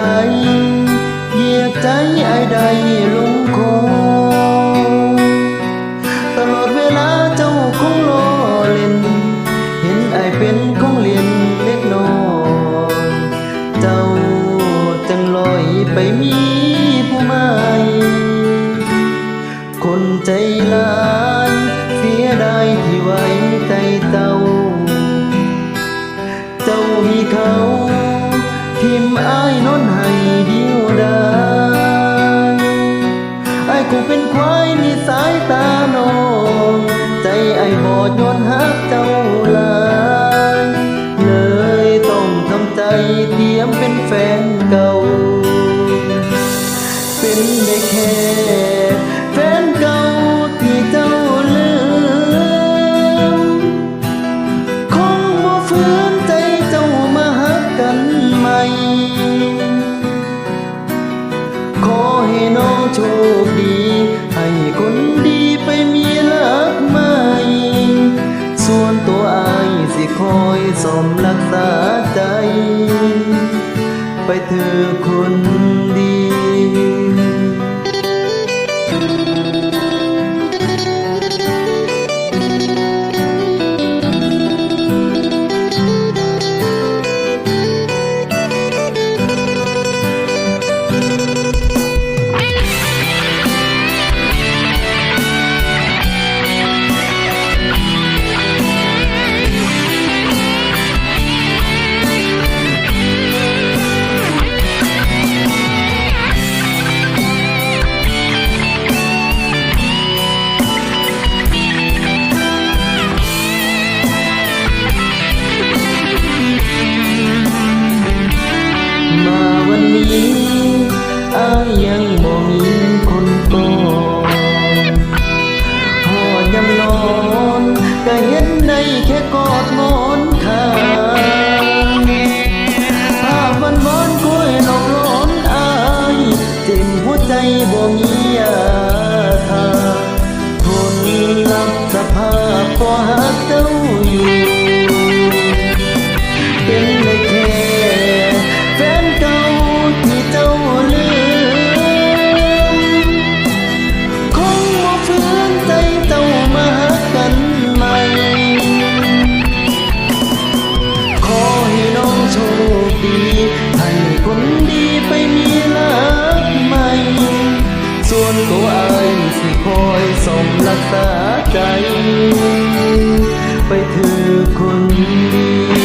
đây việc trái ai đây lúc cô ตลอดเวลาเจ้าคงรอเล่นเห็นไอเป็นคงเรียน ไอ้ายคงเป็นควายมีสายตาโน้องใจไอ้บอดยนหักเจ้าหลายเลยต้องทำใจเตรียมเป็นแฟนเก่า เป็นได้แค่ มรักษาใจ ไปเธอคน ยังบ่มีคนโตพอยำนอนก็เห็นในแค่ก รักษาใจ ไปเธอคนดี